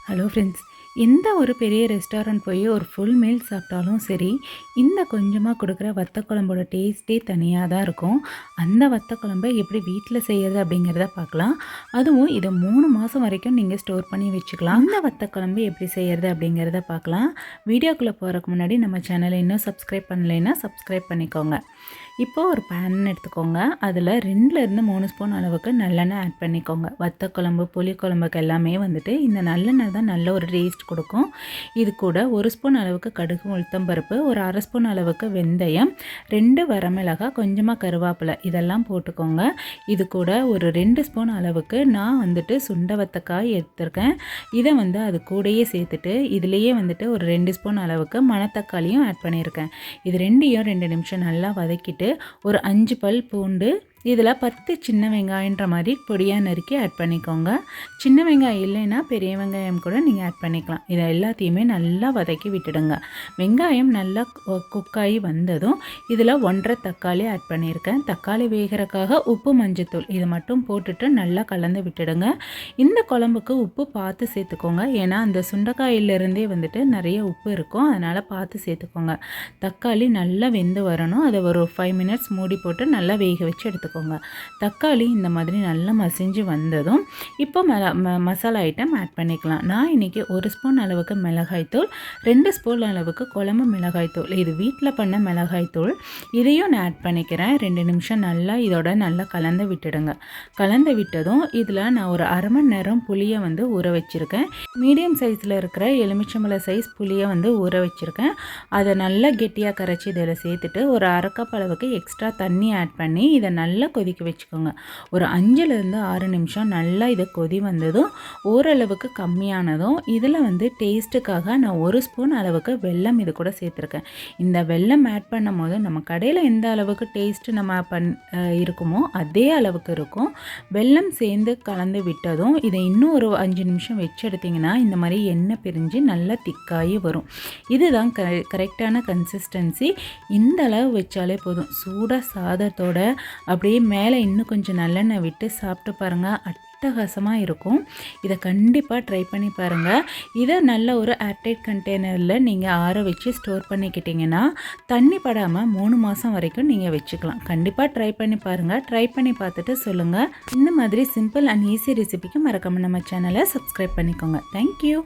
Hello friends எந்த ஒரு பெரிய ரெஸ்டாரண்ட் போய் ஒரு ஃபுல் மீல் சாப்பிட்டாலும் சரி இந்த கொஞ்சமாக கொடுக்குற வத்த குழம்போட டேஸ்ட்டே தனியாக தான் இருக்கும். அந்த வத்த குழம்பை எப்படி வீட்டில் செய்கிறது அப்படிங்கிறத பார்க்கலாம். அதுவும் இதை மூணு மாதம் வரைக்கும் நீங்கள் ஸ்டோர் பண்ணி வச்சுக்கலாம். அந்த வத்த குழம்பு எப்படி செய்கிறது அப்படிங்கிறத பார்க்கலாம். வீடியோக்குள்ளே போகிறதுக்கு முன்னாடி நம்ம சேனலை இன்னும் சப்ஸ்கிரைப் பண்ணலைன்னா சப்ஸ்கிரைப் பண்ணிக்கோங்க. இப்போ ஒரு பேன் எடுத்துக்கோங்க. அதில் ரெண்டுலேருந்து மூணு ஸ்பூன் அளவுக்கு நல்லெண்ணெய் ஆட் பண்ணிக்கோங்க. வத்த குழம்பு புளி குழம்புக்கு எல்லாமே வந்துட்டு இந்த நல்லெண்ணெய் தான் நல்ல ஒரு டேஸ்ட் கொடுக்கும். இது கூட ஒரு ஸ்பூன் அளவுக்கு கடுகு உளுத்தம் பருப்பு ஒரு அரை ஸ்பூன் அளவுக்கு வெந்தயம் ரெண்டு வரமிளகாய் கொஞ்சமாக கருவேப்பிலை இதெல்லாம் போட்டுக்கோங்க. இது கூட ஒரு ரெண்டு ஸ்பூன் அளவுக்கு நான் வந்துட்டு சுண்ட வத்தக்காய் எடுத்திருக்கேன். இதை வந்து அது கூடயே சேர்த்துட்டு இதுலேயே வந்துட்டு ஒரு ரெண்டு ஸ்பூன் அளவுக்கு மணத்தக்காளியும் ஆட் பண்ணியிருக்கேன். இது ரெண்டையும் ரெண்டு நிமிஷம் நல்லா வதக்கிட்டு ஒரு அஞ்சு பல் பூண்டு இதில் பத்து சின்ன வெங்காயன்ற மாதிரி பொடியாக நறுக்கி ஆட் பண்ணிக்கோங்க. சின்ன வெங்காயம் இல்லைன்னா பெரிய வெங்காயம் கூட நீங்கள் ஆட் பண்ணிக்கலாம். இதை எல்லாத்தையுமே நல்லா வதக்கி விட்டுடுங்க. வெங்காயம் நல்லா குக்காகி வந்ததும் இதில் ஒன்றரை தக்காளி ஆட் பண்ணியிருக்கேன். தக்காளி வேகிறக்காக உப்பு மஞ்சத்தூள் இதை மட்டும் போட்டுட்டு நல்லா கலந்து விட்டுடுங்க. இந்த குழம்புக்கு உப்பு பார்த்து சேர்த்துக்கோங்க. ஏன்னா அந்த சுண்டைக்காயிலிருந்தே வந்துட்டு நிறைய உப்பு இருக்கும். அதனால் பார்த்து சேர்த்துக்கோங்க. தக்காளி நல்லா வெந்து வரணும். அதை ஒரு ஃபைவ் மினிட்ஸ் மூடி போட்டு நல்லா வேக வச்சு எடுத்துக்கோங்க. சேர்த்துக்கோங்க தக்காளி இந்த மாதிரி நல்லா மசிஞ்சு வந்ததும் இப்போ ம மசாலா ஐட்டம் ஆட் பண்ணிக்கலாம். நான் இன்றைக்கி ஒரு ஸ்பூன் அளவுக்கு மிளகாய்த்தூள் ரெண்டு ஸ்பூன் அளவுக்கு குழம்பு மிளகாய்த்தூள் இது வீட்டில் பண்ண மிளகாய்த்தூள் இதையும் நான் ஆட் பண்ணிக்கிறேன். ரெண்டு நிமிஷம் நல்லா இதோட நல்லா கலந்து விட்டுடுங்க. கலந்து விட்டதும் இதில் நான் ஒரு அரை மணி நேரம் புளியை வந்து ஊற வச்சுருக்கேன். மீடியம் சைஸில் இருக்கிற எலுமிச்சம்பழ சைஸ் புளியை வந்து ஊற வச்சுருக்கேன். அதை நல்லா கெட்டியாக கரைச்சி இதில் சேர்த்துட்டு ஒரு அரை கப் அளவுக்கு எக்ஸ்ட்ரா தண்ணி ஆட் பண்ணி இதை நல்லா நல்லா கொதிக்க வச்சுக்கோங்க. ஒரு அஞ்சுலேருந்து ஆறு நிமிஷம் நல்லா இதை கொதி வந்ததும் ஓரளவுக்கு கம்மியானதும் இதில் வந்து டேஸ்ட்டுக்காக நான் ஒரு ஸ்பூன் அளவுக்கு வெல்லம் இது கூட சேர்த்துருக்கேன். இந்த வெல்லம் ஆட் பண்ணும் போது நம்ம கடையில் எந்த அளவுக்கு டேஸ்ட்டு நம்ம பண் இருக்குமோ அதே அளவுக்கு இருக்கும். வெல்லம் சேர்ந்து கலந்து விட்டதும் இதை இன்னும் ஒரு அஞ்சு நிமிஷம் வச்சு எடுத்திங்கன்னா இந்த மாதிரி எண்ணெய் பிரிஞ்சு நல்லா திக்காகி வரும். இதுதான் கரெ கரெக்டான கன்சிஸ்டன்சி இந்த அளவு வச்சாலே போதும். சூடாக சாதத்தோட அப்படி அப்படியே மேலே இன்னும் கொஞ்சம் நல்லெண்ணெய் விட்டு சாப்பிட்டு பாருங்கள் அட்டகாசமாக இருக்கும். இதை கண்டிப்பாக ட்ரை பண்ணி பாருங்கள் இதை நல்ல ஒரு ஏர்டைட் கண்டெய்னரில் நீங்கள் ஆற வச்சு ஸ்டோர் பண்ணிக்கிட்டிங்கன்னா தண்ணி படாமல் மூணு மாதம் வரைக்கும் நீங்கள் வச்சுக்கலாம். கண்டிப்பாக ட்ரை பண்ணி பாருங்கள் ட்ரை பண்ணி பார்த்துட்டு சொல்லுங்கள் இந்த மாதிரி சிம்பிள் அண்ட் ஈஸி ரெசிபிக்கு மறக்காமல் நம்ம சேனலை சப்ஸ்கிரைப் பண்ணிக்கோங்க. தேங்க்யூ